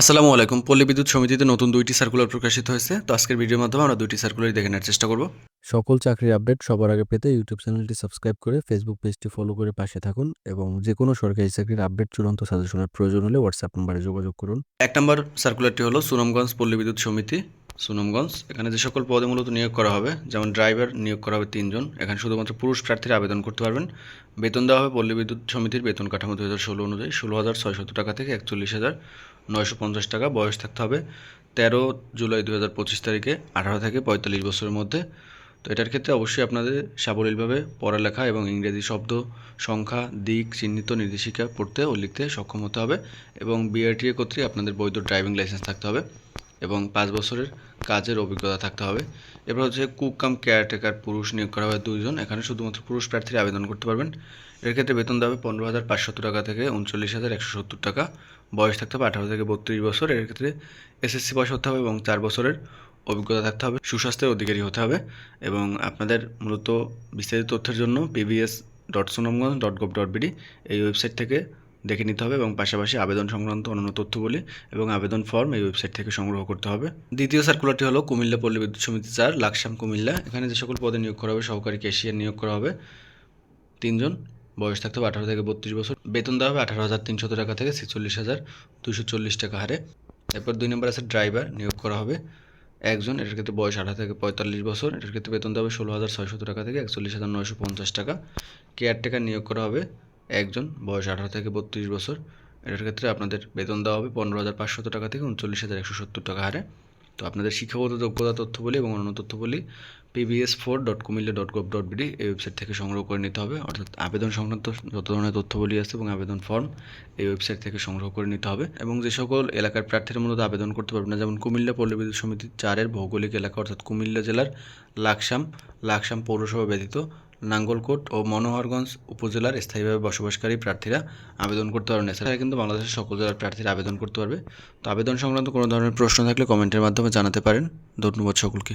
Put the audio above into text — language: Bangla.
আসসালামু আলাইকুম। পল্লী বিদ্যুৎ সমিতিতে নতুন দুইটি সার্কুলার প্রকাশিত হয়েছে। তো আজকের ভিডিওর মাধ্যমে আমরা দুইটি সার্কুলারই দেখে নেওয়ার চেষ্টা করব। সকল চাকরির আপডেট সবার আগে পেতে ইউটিউব চ্যানেলটি সাবস্ক্রাইব করে ফেসবুক পেজটি ফলো করে পাশে থাকুন এবং যে কোনো সরকারি চাকরির আপডেট চূড়ান্ত সাজেশনের প্রয়োজন হলে হোয়াটসঅ্যাপ নম্বরে যোগাযোগ করুন। এক নম্বর সার্কুলারটি হলো সুনামগঞ্জ পল্লী বিদ্যুৎ সমিতি। সুনামগঞ্জ। এখানে যে সকল পদে মূলত নিয়োগ করা হবে, যেমন ড্রাইভার নিয়োগ করা হবে তিনজন। এখানে শুধুমাত্র পুরুষ প্রার্থীরা আবেদন করতে পারবেন। বেতন দেওয়া হবে পল্লী বিদ্যুৎ সমিতির বেতন কাঠামো দু হাজার ষোলো অনুযায়ী ষোলো হাজার ছয়শত টাকা থেকে একচল্লিশ হাজার নয়শো পঞ্চাশ টাকা বয়স থাকতে হবে। তেরো জুলাই দু হাজার পঁচিশ তারিখে আঠারো থেকে পঁয়তাল্লিশ বছরের মধ্যে। তো এটার ক্ষেত্রে অবশ্যই আপনাদের সাবলীলভাবে পড়ালেখা এবং ইংরেজি শব্দ, সংখ্যা, দিক, চিহ্নিত নির্দেশিকা পড়তে ও লিখতে সক্ষম হতে হবে এবং বিআরটিএ কর্তৃক আপনাদের বৈধ ড্রাইভিং লাইসেন্স থাকতে হবে। এবং পাঁচ বছরের কাজের অভিজ্ঞতা থাকতে হবে। এরপর হচ্ছে কুক কাম কেয়ারটেকার পুরুষ নিয়োগ করা হবে দুইজন। এখানে শুধুমাত্র পুরুষ প্রার্থীরা আবেদন করতে পারবেন। এর ক্ষেত্রে বেতন দেওয়া হবে পনেরো হাজার পাঁচশত টাকা থেকে উনচল্লিশ হাজার একশো সত্তর টাকা। বয়স থাকতে হবে আঠারো থেকে বত্রিশ বছর। এর ক্ষেত্রে এসএসসি পাস হতে হবে এবং চার বছরের অভিজ্ঞতা থাকতে হবে। সুস্বাস্থ্যের অধিকারী হতে হবে এবং আপনাদের মূলত বিস্তারিত তথ্যের জন্য PBS dot Sunamganj dot gov dot BD এই ওয়েবসাইট থেকে দেখে নিতে হবে এবং পাশাপাশি আবেদন সংক্রান্ত অন্যান্য তথ্যগুলি এবং আবেদন ফর্ম এই ওয়েবসাইট থেকে সংগ্রহ করতে হবে। দ্বিতীয় সার্কুলারটি হলো কুমিল্লা পল্লী বিদ্যুৎ সমিতি চার, লাকসাম কুমিল্লা। এখানে যে সকল পদে নিয়োগ করা হবে, সহকারী ক্যাশিয়ার নিয়োগ করা হবে। তিনজন, বয়স থাকতে হবে আঠারো থেকে বত্রিশ বছর। বেতন দেওয়া হবে আঠারো হাজার তিনশত টাকা থেকে ছেচল্লিশ হাজার দুশো চল্লিশ টাকা হারে। এরপর দুই নম্বর আছে ড্রাইভার নিয়োগ করা হবে একজন, এটার ক্ষেত্রে বয়স আঠারো থেকে পঁয়তাল্লিশ বছর। এটার ক্ষেত্রে বেতন দেওয়া হবে ষোলো হাজার ছয়শত টাকা থেকে একচল্লিশ হাজার নয়শো পঞ্চাশ টাকা। কেয়ারটেকার নিয়োগ করা হবে একজন, বয়স আঠারো থেকে বত্রিশ বছর। এটার ক্ষেত্রে আপনাদের বেতন দেওয়া হবে পনেরো হাজার পাঁচশত টাকা থেকে উনচল্লিশ হাজার একশো সত্তর টাকা হারে। তো আপনাদের শিক্ষাগত যোগ্যতা তথ্যবলী এবং অন্যান্য তথ্যবলী PBS four dot Comilla dot gov dot BD এই ওয়েবসাইট থেকে সংগ্রহ করে নিতে হবে। অর্থাৎ আবেদন সংক্রান্ত যত ধরনের তথ্যবলী আছে এবং আবেদন ফর্ম এই ওয়েবসাইট থেকে সংগ্রহ করে নিতে হবে। এবং যে সকল এলাকার প্রার্থীরা মূলত আবেদন করতে পারবে না, যেমন কুমিল্লা পল্লী বিদ্যুৎ সমিতি চারের ভৌগোলিক এলাকা, অর্থাৎ কুমিল্লা জেলার লাকসাম লাকসাম পৌরসভা ব্যতীত নাঙ্গলকোট ও মনোহরগঞ্জ উপজেলার স্থায়ীভাবে বসবাসকারী প্রার্থীরা আবেদন করতে পারবেন। এছাড়া কিন্তু বাংলাদেশের সকল জেলার প্রার্থীরা আবেদন করতে পারবে। তো আবেদন সংক্রান্ত কোনো ধরনের প্রশ্ন থাকলে কমেন্টের মাধ্যমে জানাতে পারেন। ধন্যবাদ সকলকে।